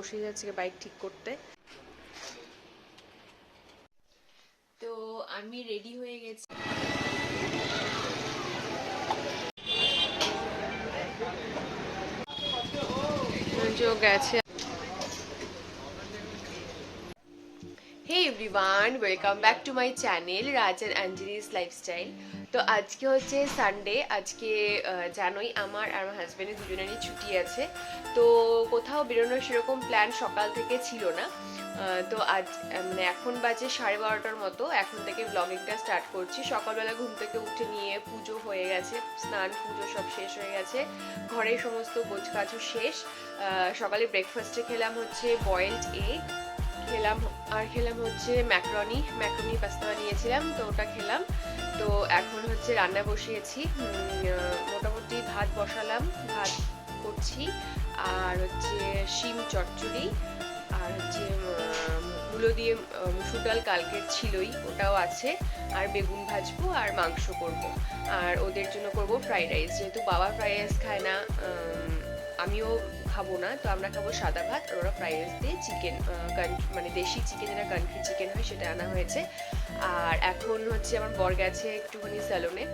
বসে যাচ্ছে বাইক ঠিক করতে। তো আমি রেডি হয়ে গেছি। গেছে। Everyone welcome back to my channel Raj and Angelis lifestyle তো আজকে হচ্ছে সানডে আজকে জানোই আমার আর আমার হাজব্যান্ডের দুজনেরই ছুটি আছে। তো কোথাও বেরোনোর সেরকম প্ল্যান সকাল থেকে ছিল না। তো আজ মানে এখন বাজে সাড়ে বারোটার মতো। এখন থেকে ব্লগিংটা স্টার্ট করছি। সকালবেলা ঘুম থেকে উঠে নিয়ে পুজো হয়ে গেছে। স্নান, পুজো সব শেষ হয়ে গেছে। ঘরের সমস্ত গোছকাছু শেষ। সকালে ব্রেকফাস্টে খেলাম হচ্ছে বয়েলড এগ খেলাম, আর খেলাম হচ্ছে ম্যাক্রনি ম্যাক্রনি পাস্তা বানিয়েছিলাম, তো ওটা খেলাম। তো এখন হচ্ছে রান্না বসিয়েছি। মোটামুটি ভাত বসালাম, ভাত করছি, আর হচ্ছে শিম চচ্চড়ি, আর হচ্ছে মুলো দিয়ে মুসুর ডাল কালকের ছিলই, ওটাও আছে। আর বেগুন ভাজবো, আর মাংস করব। আর ওদের জন্য করব ফ্রাইড রাইস। যেহেতু বাবা ফ্রাইড রাইস খায় না আমিও খাব না। তো আমরা খাব সাদা ভাত আর ওরা ফ্রাইড রাইস দিয়ে চিকেন মানে দেশি চিকেন যেটা কান্ট্রি চিকেন হয় সেটা আনা হয়েছে। আর এখন হচ্ছে আমার বর গেছে একটুখানি স্যালনে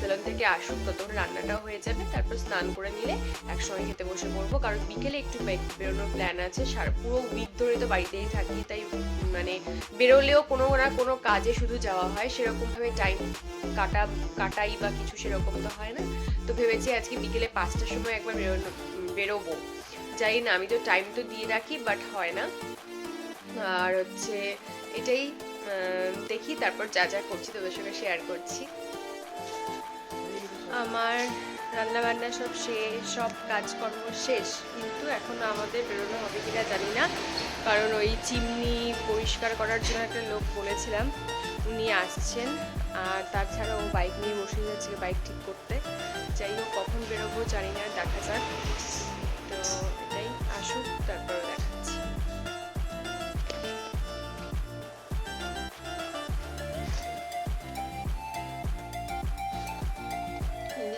স্যালন থেকে আসুক, ততক্ষণ রান্নাটাও হয়ে যাবে। তারপর স্নান করে নিলে একসঙ্গে খেতে বসে পড়ব। কারণ বিকেলে একটু বেরোনোর প্ল্যান আছে। সারা পুরো উইক ধরে তো বাড়িতেই থাকি, তাই মানে বেরোলেও কোনো না কোনো কাজে শুধু যাওয়া হয়। সেরকমভাবে টাইম কাটা কাটাই বা কিছু সেরকম তো হয় না। তো ভেবেছি আজকে বিকেলে পাঁচটার সময় একবার বেরোনো বেরোবো। জানি না, আমি তো টাইম তো দিয়ে রাখি বাট হয় না। আর হচ্ছে এটাই দেখি, তারপর যা যা করছি তোদের সঙ্গে শেয়ার করছি। আমার রান্না বান্না সব শেষ, সব কাজকর্ম শেষ, কিন্তু এখনও আমাদের বেরোনো হবে কিনা জানি না। কারণ ওই চিমনি পরিষ্কার করার জন্য একটা লোক বলেছিলাম, উনি আসছেন। আর তাছাড়া ও বাইক নিয়ে বসে যাচ্ছে বাইক ঠিক করতে। যাই হোক, কখন বেরোবো জানি না, দেখা যাক। তো এটাই আসুক, তারপরে দেখাচ্ছি।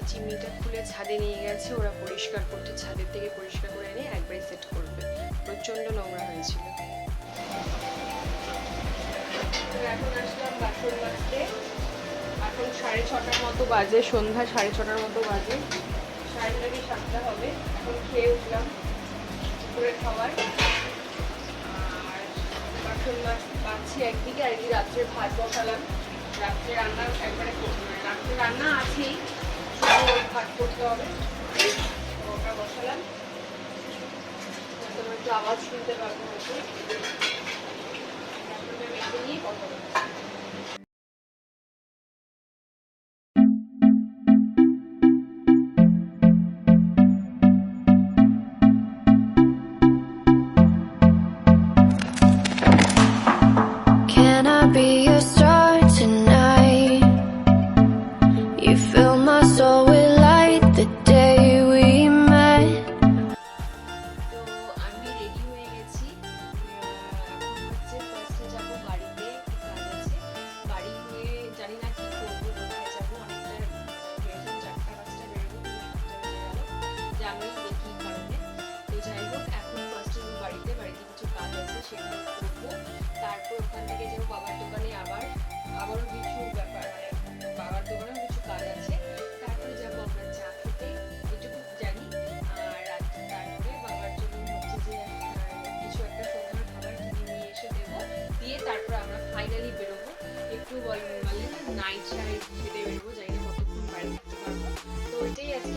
চিমনিটা খুলে ছাদে নিয়ে গেছে, ওরা পরিষ্কার করতে ছাদের থেকে পরিষ্কার করে এনে একবারই সেট করবে। প্রচণ্ড নোংরা হয়েছিল। এখন আসলাম বাসন এখন সাড়ে ছটার মতো বাজে, সন্ধ্যা সাড়ে ছটার মতো বাজে। সাড়ে ছটা সাতটা হবে। এখন খেয়ে উঠলাম দুপুরের খাবার। আর বাসন মাছ পাচ্ছি একদিকে, আর একদিকে রাত্রে ভাত বসালাম। রাত্রে রান্না একবারে। রাত্রে রান্না আছেই ভাত করতে হবে। ওটা বসালাম। তোমরা একটু আওয়াজ শুনতে পাবো হয়তো। নিয়ে কথা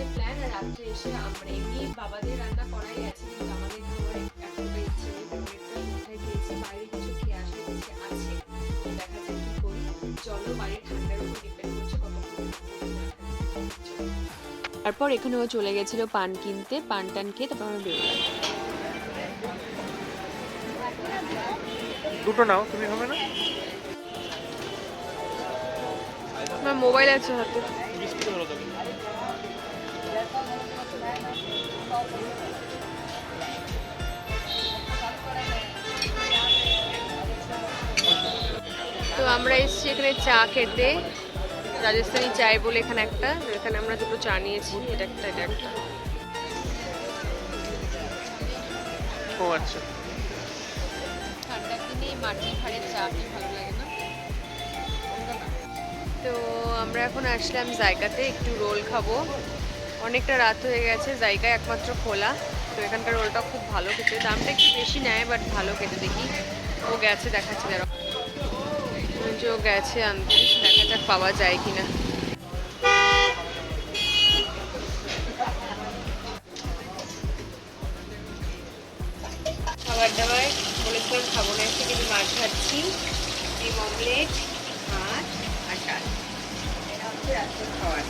আজকে প্ল্যান আর রাত্রে এসে আমরা এমনি বাবাদের রান্না করাই আছে কিন্তু আমাদের খাবার এখনটা ইচ্ছে কোথায় খেয়েছি বাইরে কিছু খেয়ে আসার ইচ্ছে আছে দেখা যাক কি করি। চলো বাইরে ঠান্ডার উপর ডিপেন্ড করছে কতক্ষণ। তারপর এখানে ও চলে গেছিল পান কিনতে পান টান খেয়ে তারপর আমরা বেরোলাম। দুটো নাও তুমি হবে না? আমার মোবাইল আছে হাতে। আমরা এসেছি এখানে চা খেতে। রাজস্থানি চায় বলে এখানে একটা। এখানে আমরা দুটো চা নিয়েছি এটা একটা এটা একটা। ও আচ্ছা। ঠান্ডার দিনে মাটির ভাড়ের চা কি ভালো লাগে না। তো আমরা এখন আসলাম জায়গাতে একটু রোল খাব। অনেকটা রাত হয়ে গেছে জায়গায় একমাত্র খোলা। তো এখানকার রোলটা খুব ভালো খেতে। দামটা একটু বেশি নেয় বাট ভালো খেতে দেখি। ও গেছে দেখাচ্ছে দেখো ওই যে গেছে, আনতে। দেখা যাক পাওয়া যায় কিনা। খাবার দাবার বলেছিলাম খাব না, এসে কিন্তু মাছ খাচ্ছি ডিম, অমলেট, ভাত আর ডাল। রাত্রের খাবার।